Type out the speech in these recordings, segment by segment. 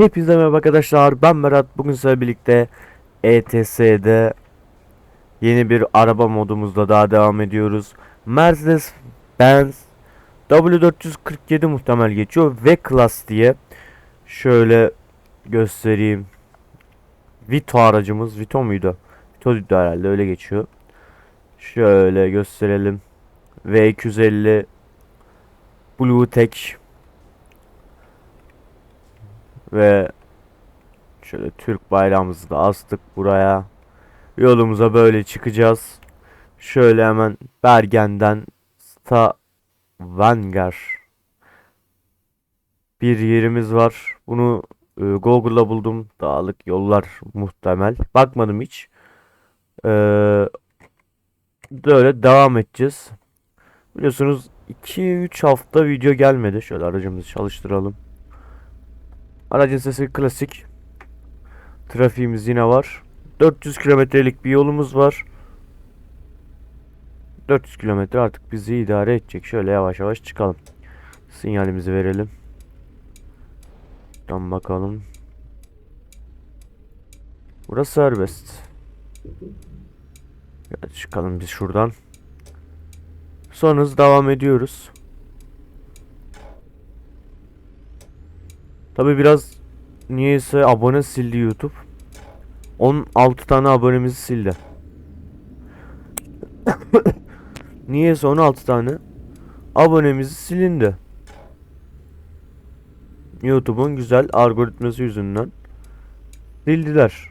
Hepinize merhaba arkadaşlar. Ben Berat. Bugün sizlerle birlikte ETS'de yeni bir araba modumuzla daha devam ediyoruz. Mercedes Benz W447 muhtemel geçiyor V Class diye. Şöyle göstereyim. Vito aracımız. Vito muydu? Vito'ydu herhalde öyle geçiyor. Şöyle gösterelim. V250 Bluetech ve şöyle Türk bayrağımızı da astık buraya. Yolumuza böyle çıkacağız. Şöyle hemen Bergen'den Stavanger bir yerimiz var. Bunu e, Google'da buldum. Dağlık yollar muhtemel. Bakmadım hiç. Ee, böyle devam edeceğiz. Biliyorsunuz 2-3 hafta video gelmedi. Şöyle aracımızı çalıştıralım. Aracın sesi klasik. Trafiğimiz yine var. 400 kilometrelik bir yolumuz var. 400 kilometre artık bizi idare edecek. Şöyle yavaş yavaş çıkalım. Sinyalimizi verelim. Tam bakalım. Burası serbest. Ya çıkalım biz şuradan. Sonra devam ediyoruz. Tabi biraz niyeyse abone sildi YouTube. 16 tane abonemizi sildi. niyeyse 16 tane abonemizi silindi. YouTube'un güzel algoritması yüzünden sildiler.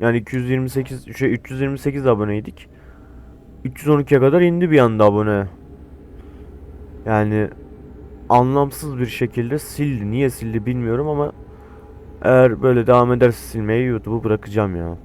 Yani 228 şey 328 aboneydik. 312'ye kadar indi bir anda abone. Yani anlamsız bir şekilde sildi. Niye sildi bilmiyorum ama eğer böyle devam ederse silmeyi YouTube'u bırakacağım ya.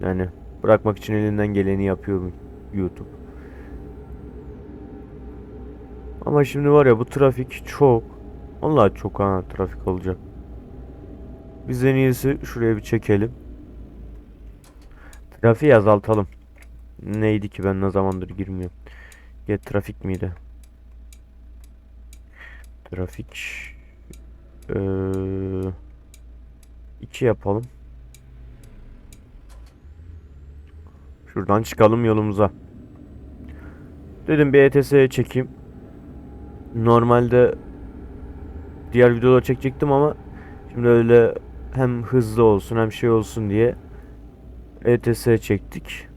Yani bırakmak için elinden geleni yapıyor YouTube. Ama şimdi var ya bu trafik çok. Vallahi çok ha trafik olacak. Biz en iyisi şuraya bir çekelim. Trafiği azaltalım. Neydi ki ben ne zamandır girmiyorum. Get trafik miydi? Trafik ee, iki yapalım. Şuradan çıkalım yolumuza. Dedim bir ETS'ye çekeyim. Normalde diğer videoda çekecektim ama şimdi öyle hem hızlı olsun hem şey olsun diye ETS'ye çektik.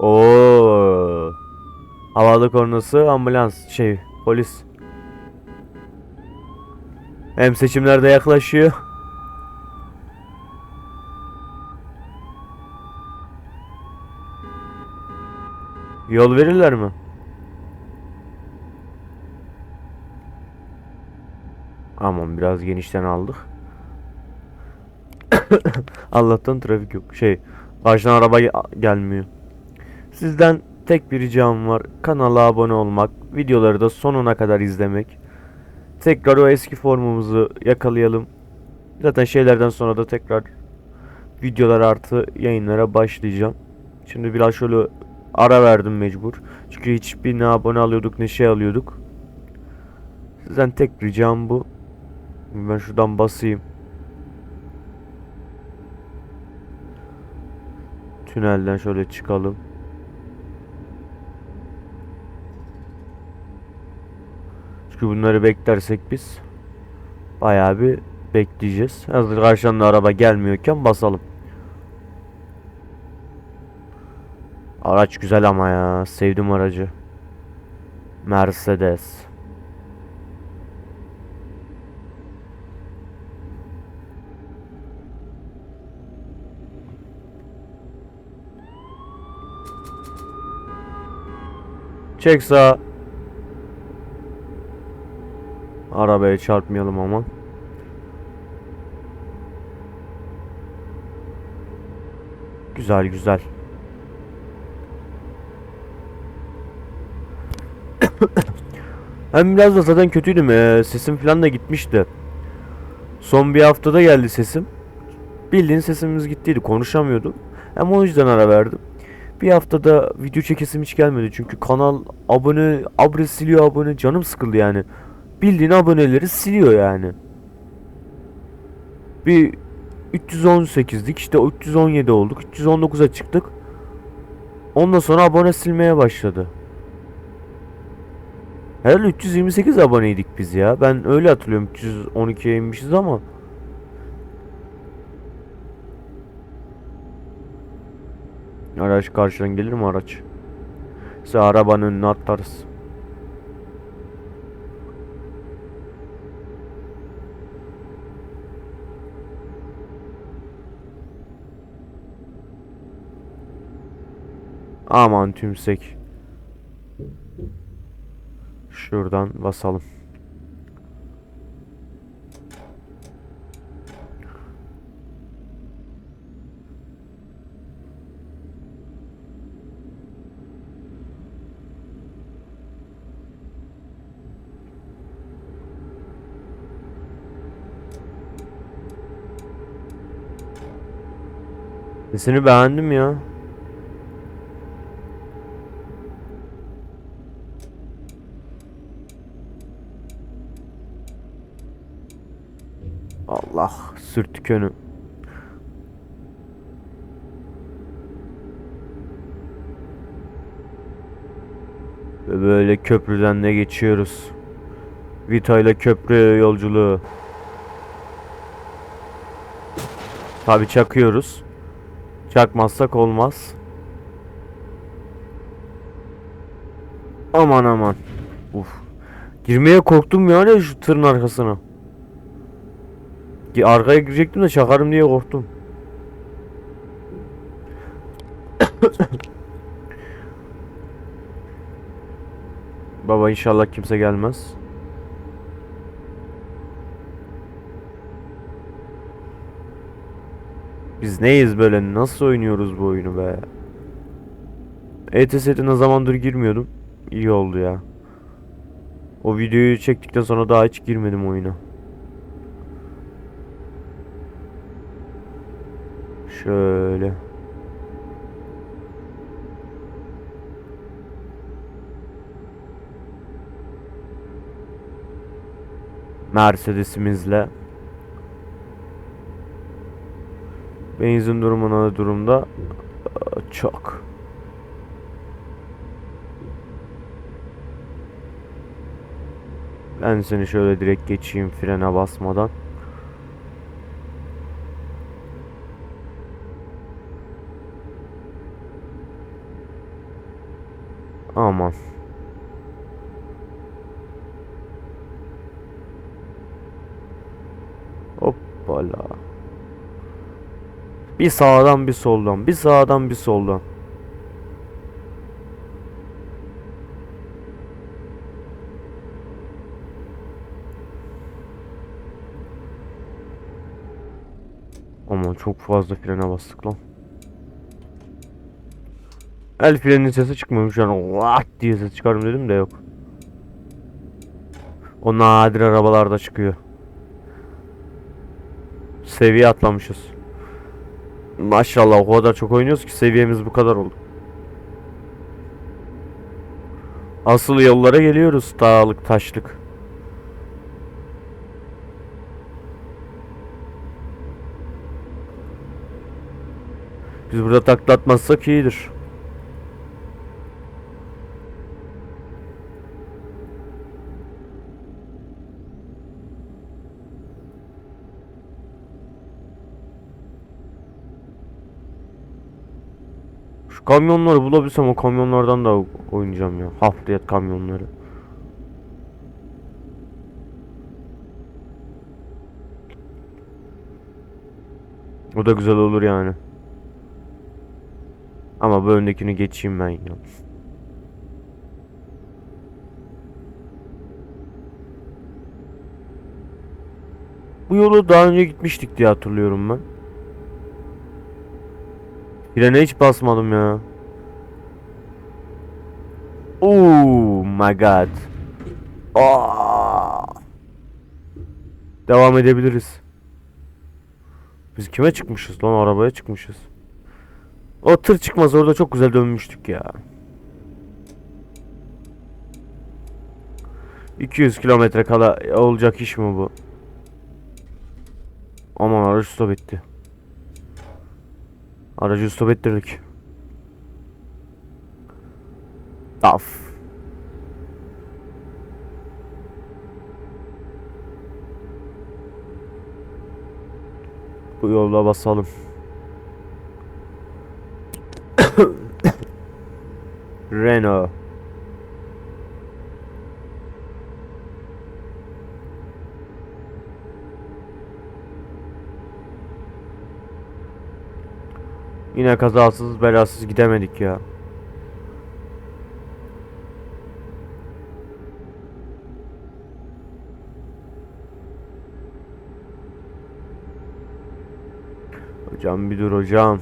Oo. Havalı kornası ambulans şey polis. Hem seçimlerde yaklaşıyor. Yol verirler mi? Aman biraz genişten aldık. Allah'tan trafik yok. Şey, karşıdan araba ge- gelmiyor. Sizden tek bir ricam var. Kanala abone olmak, videoları da sonuna kadar izlemek. Tekrar o eski formumuzu yakalayalım. Zaten şeylerden sonra da tekrar videolar artı yayınlara başlayacağım. Şimdi biraz şöyle ara verdim mecbur. Çünkü hiçbir ne abone alıyorduk ne şey alıyorduk. Sizden tek ricam bu. Ben şuradan basayım. Tünelden şöyle çıkalım. Çünkü bunları beklersek biz bayağı bir bekleyeceğiz. Hazır karşıdan da araba gelmiyorken basalım. Araç güzel ama ya. Sevdim aracı. Mercedes. Çek sağa. Arabaya çarpmayalım ama. Güzel güzel. Hem biraz da zaten kötüydüm. Ee, sesim falan da gitmişti. Son bir haftada geldi sesim. Bildiğin sesimiz gittiydi. Konuşamıyordum. Hem o yüzden ara verdim. Bir haftada video çekesim hiç gelmedi. Çünkü kanal abone, abre siliyor abone. Canım sıkıldı yani. Bildiğin aboneleri siliyor yani. Bir 318'dik işte 317 olduk 319'a çıktık. Ondan sonra abone silmeye başladı. Herhalde 328 aboneydik biz ya. Ben öyle hatırlıyorum. 312'ye inmişiz ama. Araç karşıdan gelir mi araç? Size arabanın önüne atlarız. Aman tümsek. Şuradan basalım. Sesini beğendim ya. Allah sürttük önü. Ve böyle köprüden de geçiyoruz. Vita ile köprü yolculuğu. Tabi çakıyoruz. Çakmazsak olmaz. Aman aman. Uf. Girmeye korktum yani şu tırın arkasına. Arkaya girecektim de çakarım diye korktum. Baba inşallah kimse gelmez. Biz neyiz böyle? Nasıl oynuyoruz bu oyunu be? ETS'de ne zamandır girmiyordum. İyi oldu ya. O videoyu çektikten sonra daha hiç girmedim oyuna. Şöyle. Mercedes'imizle benzin durumuna durumda çok. Ben seni şöyle direkt geçeyim frene basmadan. Aman. Hoppala. Bir sağdan bir soldan, bir sağdan bir soldan. Aman çok fazla frene bastık lan. El frenin sesi çıkmıyormuş yani What diye ses çıkarım dedim de yok. O nadir arabalarda çıkıyor. Seviye atlamışız. Maşallah o kadar çok oynuyoruz ki seviyemiz bu kadar oldu. Asıl yollara geliyoruz dağlık taşlık. Biz burada taklatmazsak iyidir. Şu kamyonları bulabilsem o kamyonlardan da oynayacağım ya. Hafriyat kamyonları. O da güzel olur yani. Ama bu öndekini geçeyim ben ya. Bu yolu daha önce gitmiştik diye hatırlıyorum ben. Frene hiç basmadım ya. Oh my god. Aa! Devam edebiliriz. Biz kime çıkmışız lan? Arabaya çıkmışız. O tır çıkmaz orada çok güzel dönmüştük ya. 200 kilometre kala olacak iş mi bu? Aman aracı stop etti. Aracı stop ettirdik. Taf. Bu yola basalım. Renault. Yine kazasız belasız gidemedik ya. Hocam bir dur hocam.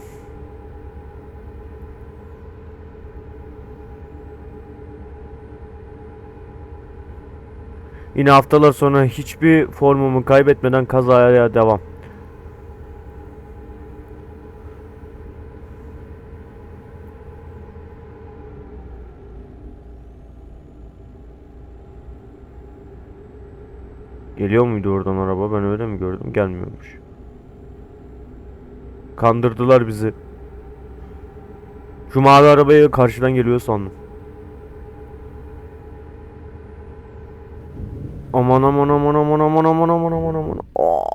Yine haftalar sonra hiçbir formumu kaybetmeden kazaya devam. Geliyor muydu oradan araba? Ben öyle mi gördüm? Gelmiyormuş. Kandırdılar bizi. Şu mavi arabayı karşıdan geliyor sandım. Aman aman aman aman aman aman aman aman aman. Aa.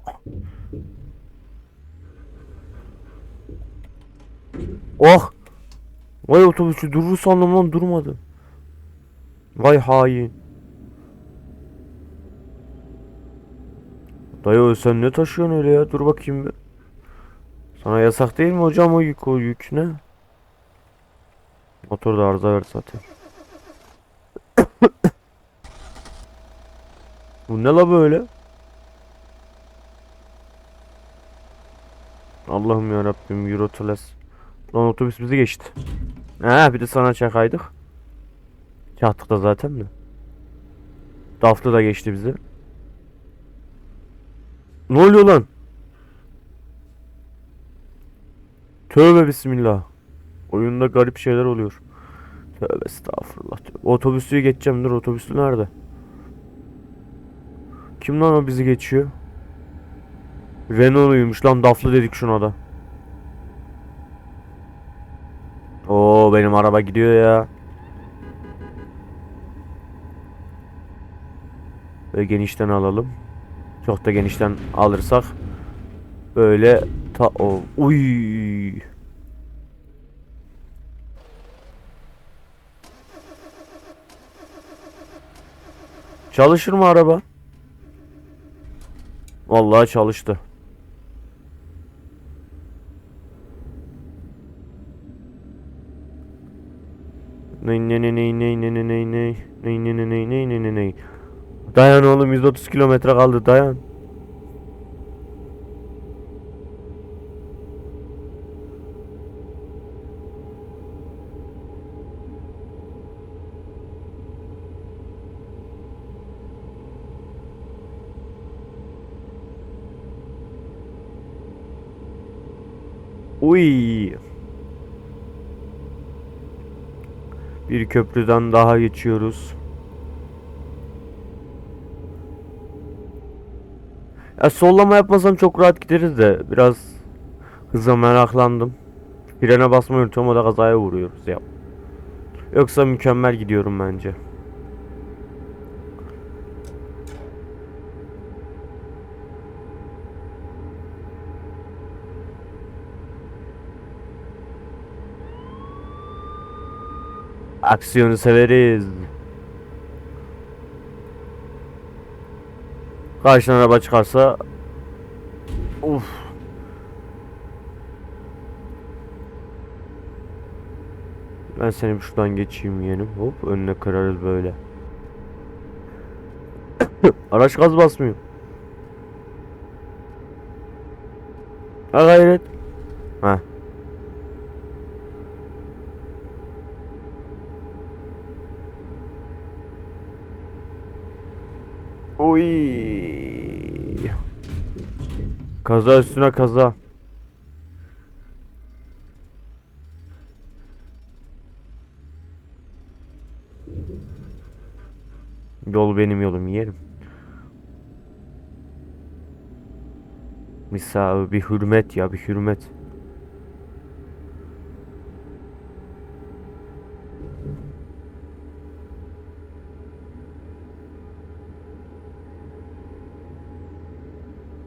Oh. Vay otobüsü durur sandım lan durmadı. Vay hain. Dayı sen ne taşıyorsun öyle ya? Dur bakayım. Sana yasak değil mi hocam o yük o yük ne? Motor da arıza ver zaten. Bu ne la böyle? Allah'ım ya Rabbim Eurotules. Lan otobüs bizi geçti. Ha bir de sana çakaydık. Çaktık da zaten de. Daflı da geçti bizi. Ne oluyor lan? Tövbe bismillah. Oyunda garip şeyler oluyor. Tövbe estağfurullah. Tövbe. Otobüsü geçeceğim. Dur otobüsü nerede? Kim lan o bizi geçiyor? Renault'uymuş lan daflı dedik şuna da. Oo benim araba gidiyor ya. Ve genişten alalım. Çok da genişten alırsak böyle ta o uy Çalışır mı araba? Vallahi çalıştı. Ney ney 130 kilometre kaldı dayan. Uy. Bir köprüden daha geçiyoruz. Ya sollama yapmasam çok rahat gideriz de biraz hıza meraklandım. Frene basmayı unutuyorum o da kazaya vuruyoruz ya. Yoksa mükemmel gidiyorum bence. Aksiyonu severiz. Karşına araba çıkarsa Uf. Ben seni şuradan geçeyim yeğenim. Hop önüne kırarız böyle. Araç gaz basmıyor. Ha gayret. Ha. Oy. Kaza üstüne kaza. Yol benim yolum yerim. Misal bir hürmet ya bir hürmet.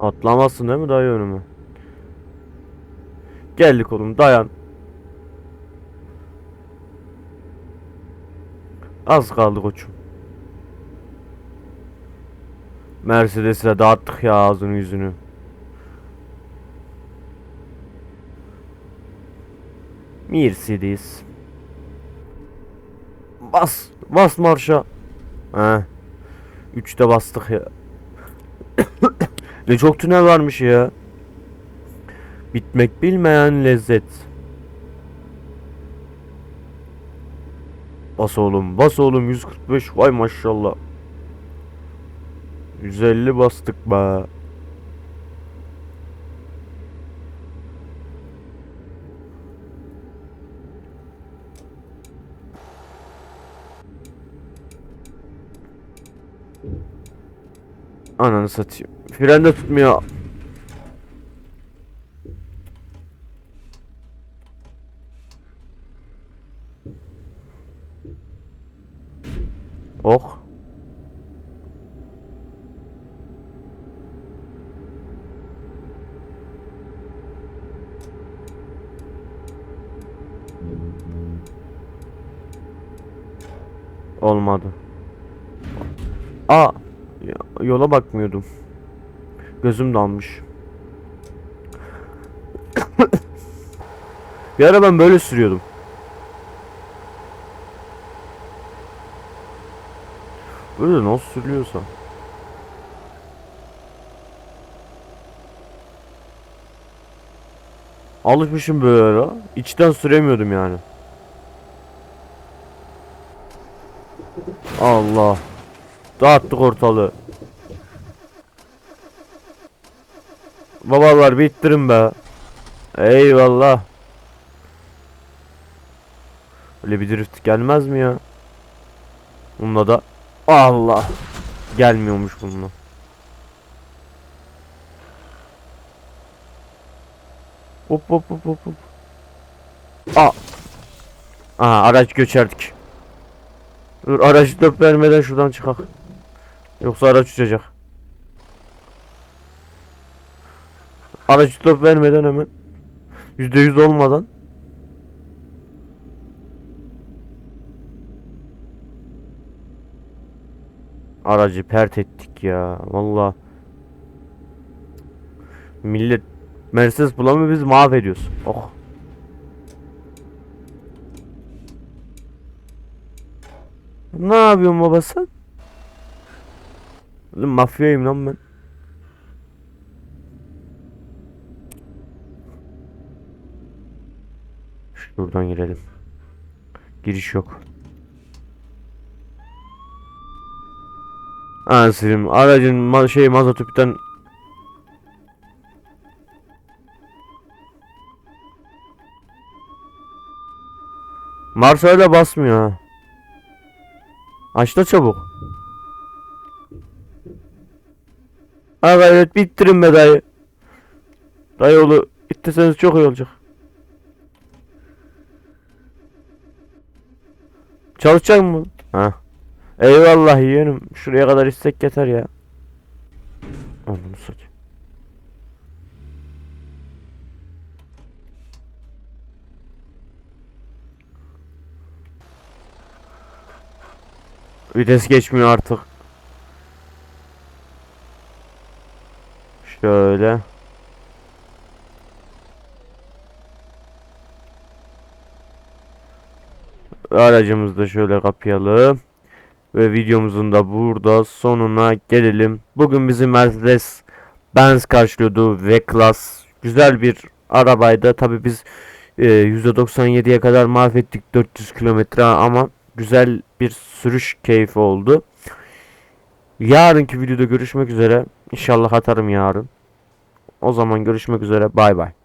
Atlamazsın değil mi dayı önüme? Geldik oğlum dayan. Az kaldı koçum. Mercedes'e dağıttık ya ağzını yüzünü. Mercedes. Bas. Bas marşa. He. Üçte bastık ya. Ne çok tünel varmış ya. Bitmek bilmeyen lezzet. Bas oğlum, bas oğlum 145 vay maşallah. 150 bastık be. Ananı satayım. Fren de tutmuyor. Oh. Olmadı. Ya- yola bakmıyordum. Gözüm dalmış. Bir ara ben böyle sürüyordum. Böyle nasıl sürüyorsa. Alışmışım böyle ara. İçten süremiyordum yani. Allah. Dağıttık ortalığı. Babalar bittirin be. Eyvallah. Öyle bir drift gelmez mi ya? Bununla da Allah. Gelmiyormuş bununla. Hop hop hop hop hop. Aa. Araç göçerdik. Dur aracı döp vermeden şuradan çıkak. Yoksa araç uçacak. Aracı döp vermeden hemen. Yüzde yüz olmadan. Aracı pert ettik ya. Valla. Millet Mercedes bulamıyor biz mahvediyoruz. Oh. Ne yapıyorsun baba sen? Mafyayım lan ben. Şuradan girelim. Giriş yok. Anasını aracın ma şey mazotu biten Mars öyle basmıyor. Aç da çabuk. Ha gayret bittirin be dayı. Dayı oğlu ittirseniz çok iyi olacak. Çalışacak mı? Ha. Eyvallah yeğenim. Şuraya kadar istek yeter ya. Ananı satayım. Vites geçmiyor artık. Şöyle. Aracımızı da şöyle kapayalım. Ve videomuzun da burada sonuna gelelim. Bugün bizi Mercedes Benz karşılıyordu V-Class. Güzel bir arabaydı. Tabi biz e, %97'ye kadar mahvettik 400 kilometre ama güzel bir sürüş keyfi oldu. Yarınki videoda görüşmek üzere. İnşallah atarım yarın. O zaman görüşmek üzere. Bay bay.